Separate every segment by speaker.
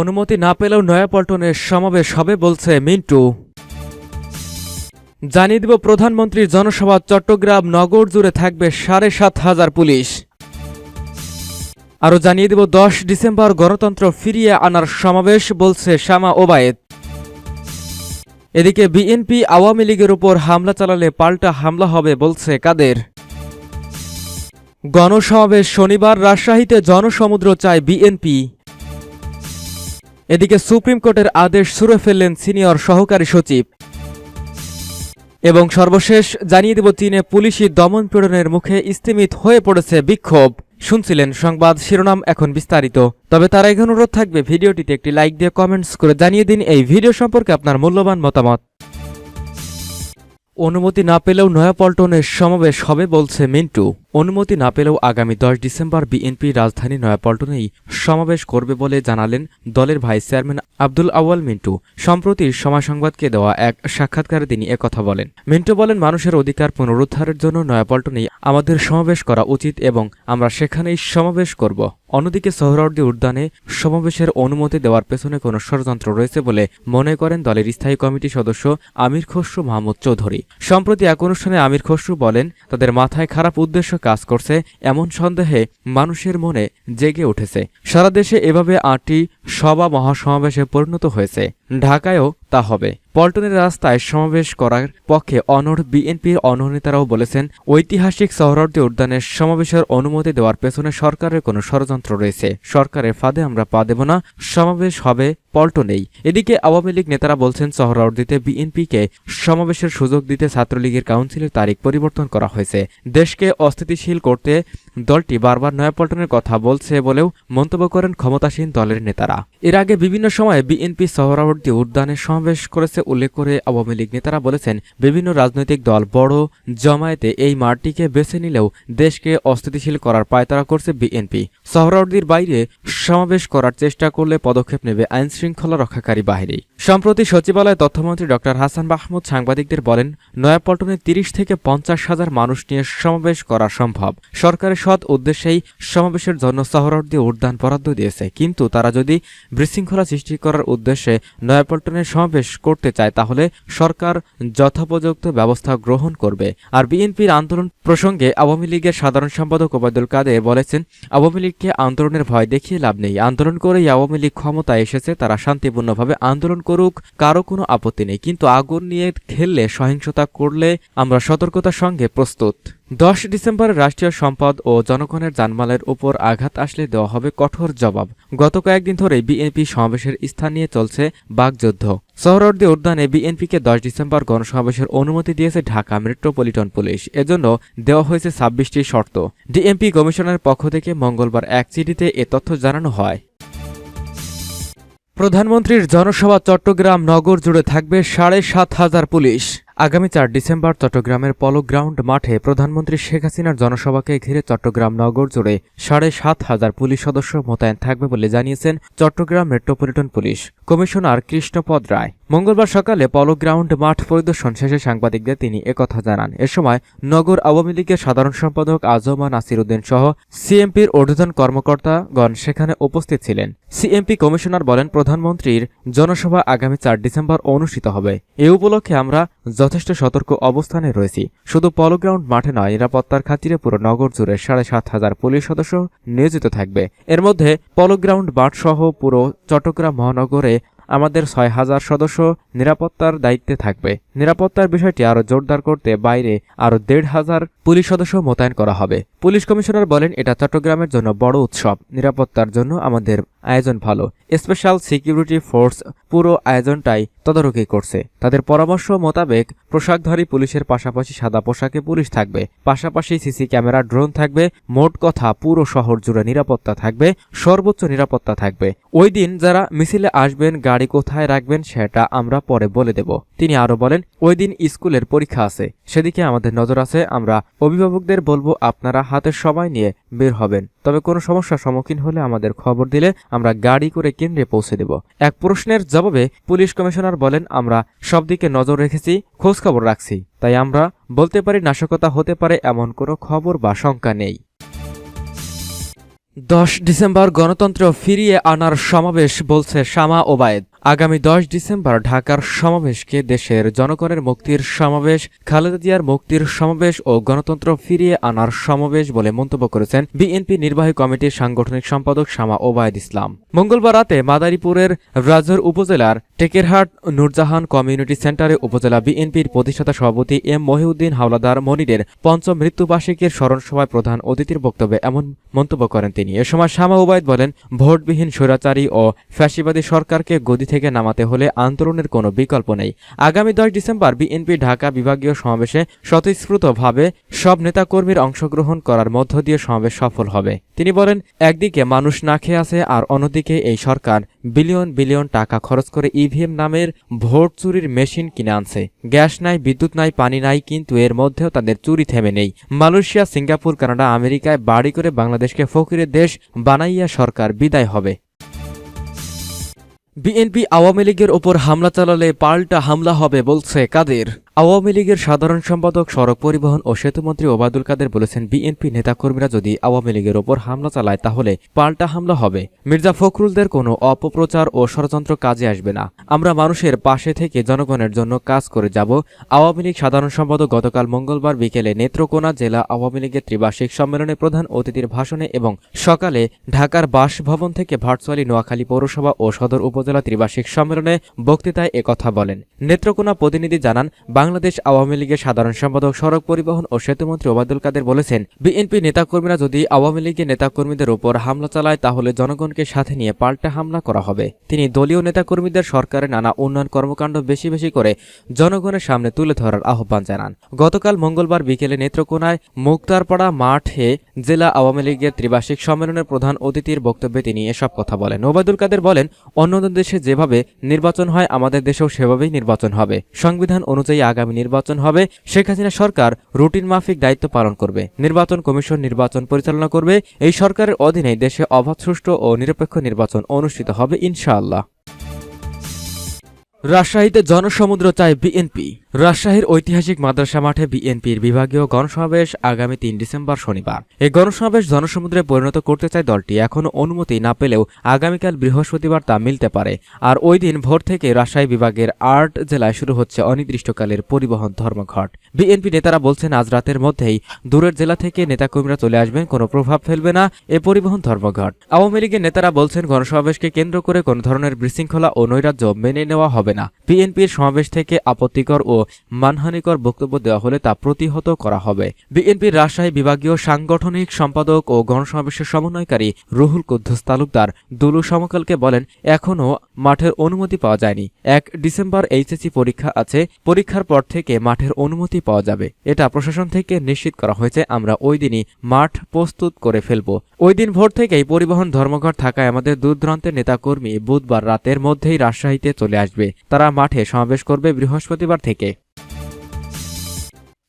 Speaker 1: অনুমতি না পেলেও নয়াপল্টনের সমাবেশ হবে বলছে মিন্টু। জানিয়ে দিব প্রধানমন্ত্রীর জনসভা চট্টগ্রাম নগর জুড়ে থাকবে সাড়ে সাত হাজার পুলিশ। আরও জানিয়ে দিব দশ ডিসেম্বর গণতন্ত্র ফিরিয়ে আনার সমাবেশ বলছে শামা ওবায়েদ। এদিকে বিএনপি আওয়ামী লীগের উপর হামলা চালালে পাল্টা হামলা হবে বলছে কাদের। গণসমাবেশ শনিবার রাজশাহীতে জনসমুদ্র চায় বিএনপি। এদিকে সুপ্রিম কোর্টের আদেশ ছুড়ে ফেললেন সিনিয়র সহকারী সচিব। এবং সর্বশেষ জানিয়ে দেব, চীনে পুলিশি দমন পীড়নের মুখে স্থিমিত হয়ে পড়েছে বিক্ষোভ। শুনছিলেন সংবাদ শিরোনাম এখন বিস্তারিত। তবে তার আগে অনুরোধ থাকবে, ভিডিওটিতে একটি লাইক দিয়ে কমেন্টস করে জানিয়ে দিন এই ভিডিও সম্পর্কে আপনার মূল্যবান মতামত। অনুমতি না পেলেও নয়াপল্টনের সমাবেশ হবে বলছে মিন্টু। অনুমতি না পেলেও আগামী দশ ডিসেম্বর বিএনপি রাজধানী নয়াপল্টনেই সমাবেশ করবে বলে জানালেন দলের ভাইস চেয়ারম্যান আব্দুল আউয়াল মিন্টু। সম্প্রতি সময় সংবাদকে দেওয়া এক সাক্ষাৎকারে তিনি একথা বলেন। মিন্টু বলেন, মানুষের অধিকার পুনরুদ্ধারের জন্য নয়াপল্টনেই আমাদের সমাবেশ করা উচিত এবং আমরা সেখানেই সমাবেশ করব। অন্যদিকে সোহরাওয়ার্দী উদ্যানে সমাবেশের অনুমতি দেওয়ার পেছনে কোনো ষড়যন্ত্র রয়েছে বলে মনে করেন দলের স্থায়ী কমিটির সদস্য আমির খসরু মাহমুদ চৌধুরী। সম্প্রতি এক অনুষ্ঠানে আমির খসরু বলেন, তাদের মাথায় খারাপ উদ্দেশ্য কাজ করছে এমন সন্দেহে মানুষের মনে জেগে উঠেছে। সারা দেশে এভাবে আটটি সভা মহাসমাবেশে পরিণত হয়েছে। ঢাকায়ও তা হবে। পল্টনের রাস্তায় সমাবেশ করার পক্ষে অনড় বিএনপির অনড় নেতারাও বলেছেন, ঐতিহাসিক সহরর্দী উদ্যানের সমাবেশের অনুমতি দেওয়ার পেছনে সরকারের কোনো ষড়যন্ত্র রয়েছে। সরকারের ফাঁদে আমরা পা দেব না, সমাবেশ হবে পল্টনেই। এদিকে আওয়ামী লীগ নেতারা বলছেন সহরাওয়ার্দীতে বিএনপিকে সমাবেশের সুযোগ দিতে ছাত্রলীগের কাউন্সিলের তারিখ পরিবর্তন করা হয়েছে। দেশকে অস্থিতিশীল করতে দলটি বারবার নয়াপল্টনের কথা বলছে বলেও মন্তব্য করেন ক্ষমতাসীন দলের নেতারা। এর আগে বিভিন্ন সময়ে বিএনপি সহরাবর্তী উদ্যানে সমাবেশ করেছে উল্লেখ করে আওয়ামী লীগ নেতারা বলেছেন, বিভিন্ন রাজনৈতিক দল বড় জমায়েতে এই মাঠটিকে বেছে নিলেও দেশকে অস্থিতিশীল করার পায়তারা করছে বিএনপি। সহরাবর্তীর বাইরে সমাবেশ করার চেষ্টা করলে পদক্ষেপ নেবে আইন শৃঙ্খলা রক্ষাকারী বাহিনী। সম্প্রতি সচিবালয় তথ্যমন্ত্রী ড. হাসান মাহমুদ সাংবাদিকদের বলেন, নয়াপল্টনে তিরিশ থেকে পঞ্চাশ হাজার মানুষ নিয়ে সমাবেশ করা সম্ভব। সরকারের সৎ উদ্দেশ্যেই সমাবেশের জন্য সহরার্দী উদ্যান বরাদ্দ দিয়েছে। কিন্তু তারা যদি বিশৃঙ্খলা সৃষ্টি করার উদ্দেশ্যে নয়াপল্টনে সমাবেশ করতে চায়, তাহলে সরকার যথোপযুক্ত ব্যবস্থা গ্রহণ করবে। আর বিএনপির আন্দোলন প্রসঙ্গে আওয়ামী লীগের সাধারণ সম্পাদক ওবায়দুল কাদের বলেছেন, আওয়ামী লীগকে আন্দোলনের ভয় দেখিয়ে লাভ নেই। আন্দোলন করেই আওয়ামী লীগ ক্ষমতায় এসেছে, তারা শান্তিপূর্ণভাবে আন্দোলন করুক, কারও কোনো আপত্তি নেই। কিন্তু আগুন নিয়ে খেললে সহিংসতা করলে আমরা সতর্কতার সঙ্গে প্রস্তুত। দশ ডিসেম্বরে রাষ্ট্রীয় সম্পদ ও জনগণের জানমালের উপর আঘাত আসলে দেওয়া হবে কঠোর জবাব। গত কয়েকদিন ধরে বিএনপি সমাবেশের স্থান নিয়ে চলছে বাগযুদ্ধ সোহরওয়ার্দী উদ্যানে বিএনপিকে দশ ডিসেম্বর গণসমাবেশের অনুমতি দিয়েছে ঢাকা মেট্রোপলিটন পুলিশ। এজন্য দেওয়া হয়েছে ছাব্বিশটি শর্ত। ডিএমপি কমিশনের পক্ষ থেকে মঙ্গলবার এক চিঠিতে এ তথ্য জানানো হয়। প্রধানমন্ত্রীর জনসভা চট্টগ্রাম নগর জুড়ে থাকবে সাড়ে সাত হাজার পুলিশ। আগামী চার ডিসেম্বর চট্টগ্রামের পলো গ্রাউন্ড মাঠে প্রধানমন্ত্রী শেখ হাসিনার জনসভাকে ঘিরে চট্টগ্রাম নগর জুড়ে সাড়ে সাত হাজার পুলিশ সদস্য মোতায়েন থাকবে বলে জানিয়েছেন Chittagong metropolitan police. Commissioner Krishnapada Roy. মঙ্গলবার সকালে পলো গ্রাউন্ড মাঠ পরিদর্শন শেষে সাংবাদিকদের তিনি একথা জানান। এ সময় নগর আওয়ামী লীগের সাধারণ সম্পাদক আজমা নাসির উদ্দিন সহ সিএমপির ঊর্ধ্বতন কর্মকর্তাগণ সেখানে উপস্থিত ছিলেন। সিএমপি কমিশনার বলেন, প্রধানমন্ত্রীর জনসভা আগামী চার ডিসেম্বর অনুষ্ঠিত হবে। এ উপলক্ষে আমরা যথেষ্ট সতর্ক অবস্থানে রয়েছি। শুধু পলো গ্রাউন্ড মাঠে নয়, নিরাপত্তার খাতিরে পুরো নগর জুড়ে সাড়ে সাত হাজার পুলিশ সদস্য নিয়োজিত থাকবে। এর মধ্যে পলো গ্রাউন্ড মাঠ সহ পুরো চট্টগ্রাম মহানগরে আমাদের ছয় হাজার সদস্য নিরাপত্তার দায়িত্বে থাকবে। নিরাপত্তার বিষয়টি আরও জোরদার করতে বাইরে আরও দেড় হাজার পুলিশ সদস্য মোতায়েন করা হবে। পুলিশ কমিশনার বলেন, এটা চট্টগ্রামের জন্য বড় উৎসব। নিরাপত্তার জন্য আমাদের আয়োজন ভালো। স্পেশাল সিকিউরিটি ফোর্স পুরো আয়োজনটাই তদারকি করছে। তাদের পরামর্শ মোতাবেক পোশাকধারী পুলিশের পাশাপাশি সাদা পোশাকে পুলিশ থাকবে। পাশাপাশি সিসি ক্যামেরা, ড্রোন থাকবে। মোট কথা পুরো শহর জুড়ে নিরাপত্তা থাকবে। সর্বোচ্চ নিরাপত্তা থাকবে। ওই দিন যারা মিছিলে আসবেন, গাড়ি কোথায় রাখবেন, সেটা আমরা পরে বলে দেব। তিনি আরও বলেন ওই দিন স্কুলের পরীক্ষা আছে। সেদিকে আমাদের নজর আছে, আমরা অভিভাবকদের বলব আপনারা হাতের সময় নিয়ে বের হবেন। তবে কোনো সমস্যার সম্মুখীন হলে আমাদের খবর দিলে আমরা গাড়ি করে কেন্দ্রে পৌঁছে দেব। এক প্রশ্নের জবাবে পুলিশ কমিশনার বলেন, আমরা সব দিকে নজর রেখেছি খোঁজ খবর রাখছি। তাই আমরা বলতে পারি নাশকতা হতে পারে এমন কোনো খবর বা শঙ্কা নেই। দশ ডিসেম্বর গণতন্ত্র ফিরিয়ে আনার সমাবেশ বলছে শামা ওবায়েদ। আগামী দশ ডিসেম্বর ঢাকার সমাবেশকে দেশের জনগণের মুক্তির সমাবেশ, খালেদা জিয়ার মুক্তির সমাবেশ ও গণতন্ত্র ফিরিয়ে আনার সমাবেশ বলে মন্তব্য করেছেন বিএনপি নির্বাহী কমিটির সাংগঠনিক সম্পাদক শামা ওবায়দ ইসলাম। মঙ্গলবার রাতে মাদারীপুরের রাজর উপজেলার টেকেরহাট নূরজাহান কমিউনিটি সেন্টারে উপজেলা বিএনপির প্রতিষ্ঠাতা সভাপতি এম মহিউদ্দিন হাওলাদার মনিরের পঞ্চম মৃত্যুবার্ষিকীর স্মরণ সভায় প্রধান অতিথির বক্তব্যে এমন মন্তব্য করেন তিনি। এ সময় শামা ওবায়দ বলেন, ভোটবিহীন স্বৈরাচারী ও ফ্যাসিবাদী সরকারকে গদি থেকে নামাতে হলে আন্দোলনের কোনো বিকল্প নেই। আগামী দশ ডিসেম্বর বিএনপি ঢাকা বিভাগীয় সমাবেশে স্বতঃস্ফূর্তভাবে সব নেতাকর্মীর অংশগ্রহণ করার মধ্য দিয়ে সমাবেশ সফল হবে। তিনি বলেন, একদিকে মানুষ না খেয়ে আছে আর অন্যদিকে এই সরকার বিলিয়ন বিলিয়ন টাকা খরচ করে ইভিএম নামের ভোট চুরির মেশিন কিনে আনছে। গ্যাস নাই, বিদ্যুৎ নাই, পানি নাই, কিন্তু এর মধ্যেও তাদের চুরি থেমে নেই। মালয়েশিয়া, সিঙ্গাপুর, কানাডা, আমেরিকায় বাড়ি করে বাংলাদেশকে ফকিরের দেশ বানাইয়া সরকার বিদায় হবে। বিএনপি আওয়ামী লীগের ওপর হামলা চালালে পাল্টা হামলা হবে বলছে কাদের। আওয়ামী লীগের সাধারণ সম্পাদক, সড়ক পরিবহন ও সেতুমন্ত্রী ওবায়দুল কাদের বলেছেন, বিএনপি নেতাকর্মীরা যদি আওয়ামী লীগের ওপর হামলা চালায়, তাহলে পাল্টা হামলা হবে। মির্জা ফখরুলদের কোনো অপপ্রচার ও ষড়যন্ত্র কাজে আসবে না। আমরা মানুষের পাশে থেকে জনগণের জন্য কাজ করে যাব। আওয়ামী লীগ সাধারণ সম্পাদক গতকাল মঙ্গলবার বিকেলে নেত্রকোনা জেলা আওয়ামী লীগের ত্রিবার্ষিক সম্মেলনে প্রধান অতিথির ভাষণে এবং সকালে ঢাকার বাসভবন থেকে ভার্চুয়ালি নোয়াখালী পৌরসভা ও সদর উপজেলা ত্রিবার্ষিক সম্মেলনে বক্তৃতায় একথা বলেন। নেত্রকোনা প্রতিনিধি জানান বাংলাদেশ আওয়ামী লীগের সাধারণ সম্পাদক, সড়ক পরিবহন ও সেতুমন্ত্রী ওবায়দুল কাদের বলেছেন, বিএনপি নেতাকর্মীরা যদি আওয়ামী লীগের নেতাকর্মীদের উপর হামলা চালায়, তাহলে জনগণকে সাথে নিয়ে পাল্টা হামলা করা হবে। তিনি দলীয় নেতাকর্মীদের সরকারের নানা উন্নয়ন কর্মকাণ্ড বেশি বেশি করে জনগণের সামনে তুলে ধরার আহ্বান জানান। গতকাল মঙ্গলবার বিকেলে নেত্রকোনায় মুক্তারপাড়া মাঠে জেলা আওয়ামী লীগের ত্রিবার্ষিক সম্মেলনের প্রধান অতিথির বক্তব্যে তিনি এসব কথা বলেন। ওবায়দুল কাদের বলেন অন্য দেশে যেভাবে নির্বাচন হয়, আমাদের দেশেও সেভাবেই নির্বাচন হবে। সংবিধান অনুযায়ী আগামী নির্বাচন হবে, শেখ হাসিনা সরকার রুটিন মাফিক দায়িত্ব পালন করবে। নির্বাচন কমিশন নির্বাচন পরিচালনা করবে। এই সরকারের অধীনে দেশে অবাধ, সুষ্ঠু ও নিরপেক্ষ নির্বাচন অনুষ্ঠিত হবে ইনশাআল্লাহ। রাজশাহীতে জনসমুদ্র চায় বিএনপি রাজশাহীর ঐতিহাসিক মাদ্রাসা মাঠে বিএনপির বিভাগীয় গণসমাবেশ আগামী তিন ডিসেম্বর শনিবার। এই গণসমাবেশ জনসমুদ্রে পরিণত করতে চায় দলটি। এখনও অনুমতি না পেলেও আগামীকাল বৃহস্পতিবার তা মিলতে পারে। আর ওই দিন ভোর থেকে রাজশাহী বিভাগের আট জেলায় শুরু হচ্ছে অনির্দিষ্টকালের পরিবহন ধর্মঘট। বিএনপি নেতারা বলছেন, আজ রাতের মধ্যেই দূরের জেলা থেকে নেতাকর্মীরা চলে আসবেন, কোনো প্রভাব ফেলবে না এ পরিবহন ধর্মঘট। আওয়ামী লীগের নেতারা বলছেন, গণসমাবেশকে কেন্দ্র করে কোনো ধরনের বিশৃঙ্খলা ও নৈরাজ্য মেনে নেওয়া হবে না। বিএনপির সমাবেশ থেকে আপত্তিকর ও মানহানিকর বক্তব্য দেওয়া হলে তা প্রতিহত করা হবে। বিএনপির রাজশাহী বিভাগীয় সাংগঠনিক সম্পাদক ও গণসমাবেশের সমন্বয়কারী রুহুল কুদ্দুস তালুকদার দুলু সমকালকে বলেন, এখনও মাঠের অনুমতি পাওয়া যায়নি। এক ডিসেম্বর এইচএসসি পরীক্ষা আছে, পরীক্ষার পর থেকে মাঠের অনুমতি পাওয়া যাবে। এটা প্রশাসন থেকে নিশ্চিত করা হয়েছে, আমরা ওই দিনই মাঠ প্রস্তুত করে ফেলব। ওই দিন ভোর থেকেই পরিবহন ধর্মঘট থাকায় আমাদের দূর দূরান্তের নেতাকর্মী বুধবার রাতের মধ্যেই রাজশাহীতে চলে আসবে। তারা মাঠে সমাবেশ করবে বৃহস্পতিবার থেকে।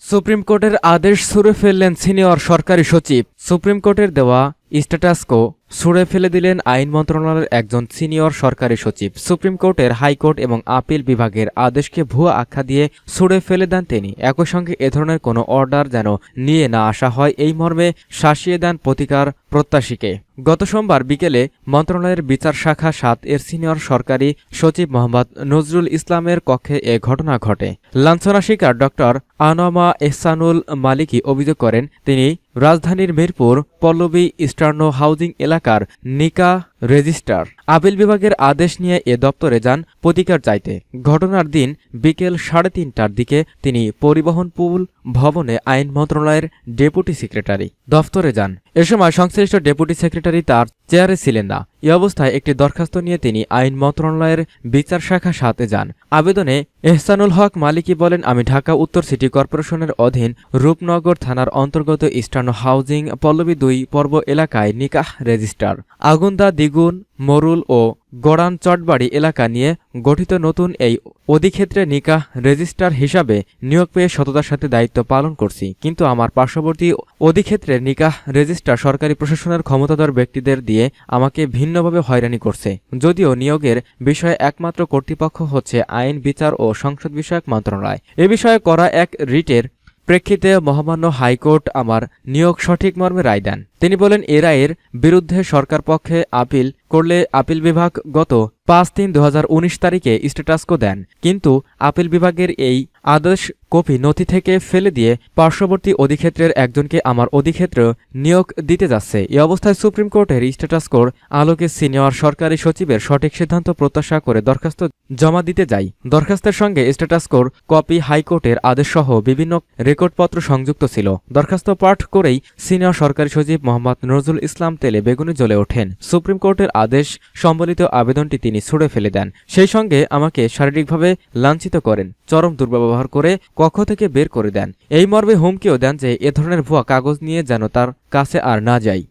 Speaker 1: সুপ্রিম কোর্টের আদেশ ছুড়ে ফেললেন সিনিয়র সরকারি সচিব। সুপ্রিম কোর্টের দেওয়া স্ট্যাটাসকো ছুড়ে ফেলে দিলেন আইন মন্ত্রণালয়ের একজন সিনিয়র সরকারি সচিব। সুপ্রিম কোর্টের হাইকোর্ট এবং আপিল বিভাগের আদেশকে ভুয়া আখ্যা দিয়ে ছুড়ে ফেলে দেন তিনি। একই সঙ্গে এ ধরনের কোনো অর্ডার যেন নিয়ে না আসা হয়, এই মর্মে শাসিয়ে দেন প্রতিকার প্রত্যাশীকে। গত সোমবার বিকেলে মন্ত্রণালয়ের বিচার শাখা সাত এর সিনিয়র সরকারি সচিব মোহাম্মদ নজরুল ইসলামের কক্ষে এ ঘটনা ঘটে। লাঞ্ছনা শিকার ডক্টর আনোয়ামা এহসানুল মালিকি অভিযোগ করেন, তিনি রাজধানীর মিরপুর পল্লবী ইস্টার্ন হাউজিং এলাকার নিকা রেজিস্ট্রার। আপিল বিভাগের আদেশ নিয়ে এ দপ্তরে যান প্রতিকার চাইতে। ঘটনার দিন বিকেল সাড়ে তিনটার দিকে তিনি পরিবহন পুল ভবনে আইন মন্ত্রণালয়ের ডেপুটি সেক্রেটারি দফতরে যান। এ সময় সংশ্লিষ্ট ডেপুটি সেক্রেটারি তার চেয়ারে ছিলেন না। এ অবস্থায় একটি দরখাস্ত নিয়ে তিনি আইন মন্ত্রণালয়ের বিচার শাখা সাথে যান। আবেদনে এহসানুল হক মালিকি বলেন, আমি ঢাকা উত্তর সিটি কর্পোরেশনের অধীন রূপনগর থানার অন্তর্গত ইস্টার্ন হাউজিং পল্লবী দুই পর্ব এলাকায় নিকাহ রেজিস্ট্রার। আগুন্দা দ্বিগুণ, মরুল ও গড়ান চটবাড়ি এলাকা নিয়ে গঠিত নতুন এই অধিক্ষেত্রে নিকাহ রেজিস্ট্রার হিসাবে নিয়োগ পেয়ে সততার সাথে দায়িত্ব পালন করছি। কিন্তু আমার পার্শ্ববর্তী অধিক্ষেত্রে নিকাহ রেজিস্ট্রার সরকারি প্রশাসনের ক্ষমতাধর ব্যক্তিদের দিয়ে আমাকে ভিন্নভাবে হয়রানি করছে। যদিও নিয়োগের বিষয়ে একমাত্র কর্তৃপক্ষ হচ্ছে আইন, বিচার ও সংসদ বিষয়ক মন্ত্রণালয়। এ বিষয়ে করা এক রিটের প্রেক্ষিতে মহামান্য হাইকোর্ট আমার নিয়োগ সঠিক মর্মে রায় দেন। তিনি বলেন, এ রায়ের বিরুদ্ধে সরকার পক্ষে আপিল করলে আপিল বিভাগ গত পাঁচ তিন দু তারিখে স্ট্যাটাসকো দেন। কিন্তু আপিল বিভাগের এই আদেশ কপি নথি থেকে ফেলে দিয়ে পার্শ্ববর্তী অধিক্ষেত্রের একজনকে আমার অধিক্ষেত্র নিয়োগ দিতে যাচ্ছে। এ অবস্থায় সুপ্রিম কোর্টের স্ট্যাটাসকোর আলোকে সিনিয়র সরকারি সচিবের সঠিক সিদ্ধান্ত প্রত্যাশা করে দরখাস্ত জমা দিতে যাই। দরখাস্তের সঙ্গে স্ট্যাটাসকোর কপি হাইকোর্টের আদেশসহ বিভিন্ন রেকর্ডপত্র সংযুক্ত ছিল। দরখাস্ত পাঠ করেই সিনিয়র সরকারি সচিব মোহাম্মদ নজরুল ইসলাম তেলে বেগুনি জ্বলে ওঠেন। সুপ্রিম কোর্টের আদেশ সম্বলিত আবেদনটি তিনি ছুড়ে ফেলে দেন। সেই সঙ্গে আমাকে শারীরিকভাবে লাঞ্ছিত করেন, চরম দুর্ব্যবহার করে কক্ষ থেকে বের করে দেন। এই মর্মে হুমকিও দেন যে এ ধরনের ভুয়া কাগজ নিয়ে যেন তার কাছে আর না যাই।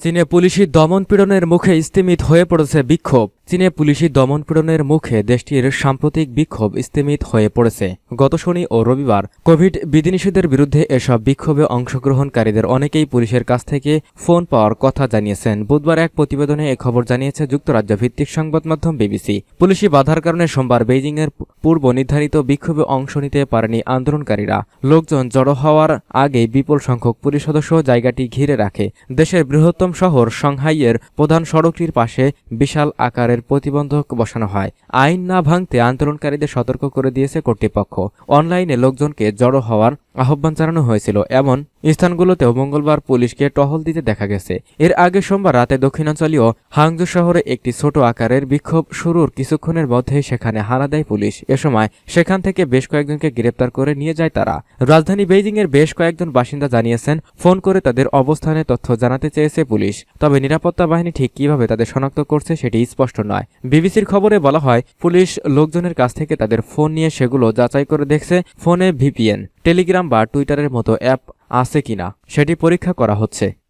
Speaker 1: চীনে পুলিশি দমন পীড়নের মুখে স্তিমিত হয়ে পড়েছে বিক্ষোভ। চীনে পুলিশি দমন পীড়নের মুখে দেশটির সাম্প্রতিক বিক্ষোভ স্থিমিত হয়ে পড়েছে। গত শনি ও রবিবার কোভিড বিধিনিষেধের বিরুদ্ধে এসব বিক্ষোভে অংশগ্রহণকারীদের অনেকেই পুলিশের কাছ থেকে ফোন পাওয়ার কথা জানিয়েছেন। বুধবার এক প্রতিবেদনে এ খবর জানিয়েছে যুক্তরাজ্য ভিত্তিক সংবাদ মাধ্যম বিবিসি। পুলিশি বাধার কারণে সোমবার বেইজিংয়ের পূর্ব নির্ধারিত বিক্ষোভে অংশ নিতে পারেনি আন্দোলনকারীরা। লোকজন জড়ো হওয়ার আগে বিপুল সংখ্যক পুলিশ সদস্য জায়গাটি ঘিরে রাখে। দেশের বৃহত্তম শহর সাংহাইয়ের প্রধান সড়কটির পাশে বিশাল আকারের প্রতিবন্ধক বসানো হয়। আইন না ভাঙতে আন্দোলনকারীদের সতর্ক করে দিয়েছে কর্তৃপক্ষ। অনলাইনে লোকজনকে জড়ো হওয়ার আহ্বান জানানো হয়েছিল। এমন স্থানগুলোতেও মঙ্গলবার পুলিশকে টহল দিতে দেখা গেছে। এর আগে সোমবার রাতে দক্ষিণাঞ্চলীয় হাংজু শহরে একটি ছোট আকারের বিক্ষোভ শুরুর কিছুক্ষণের মধ্যেই সেখানে হানা দেয় পুলিশ। এ সময় সেখান থেকে বেশ কয়েকজনকে গ্রেপ্তার করে নিয়ে যায় তারা। রাজধানী বেইজিং এর বেশ কয়েকজন বাসিন্দা জানিয়েছেন, ফোন করে তাদের অবস্থানে তথ্য জানাতে চেয়েছে পুলিশ। তবে নিরাপত্তা বাহিনী ঠিক কীভাবে তাদের শনাক্ত করছে সেটি স্পষ্ট নয়। বিবিসির খবরে বলা হয়, পুলিশ লোকজনের কাছ থেকে তাদের ফোন নিয়ে সেগুলো যাচাই করে দেখছে ফোনে ভিপিএন। টেলিগ্রাম বা টুইটারের মতো অ্যাপ আছে কিনা সেটি পরীক্ষা করা হচ্ছে।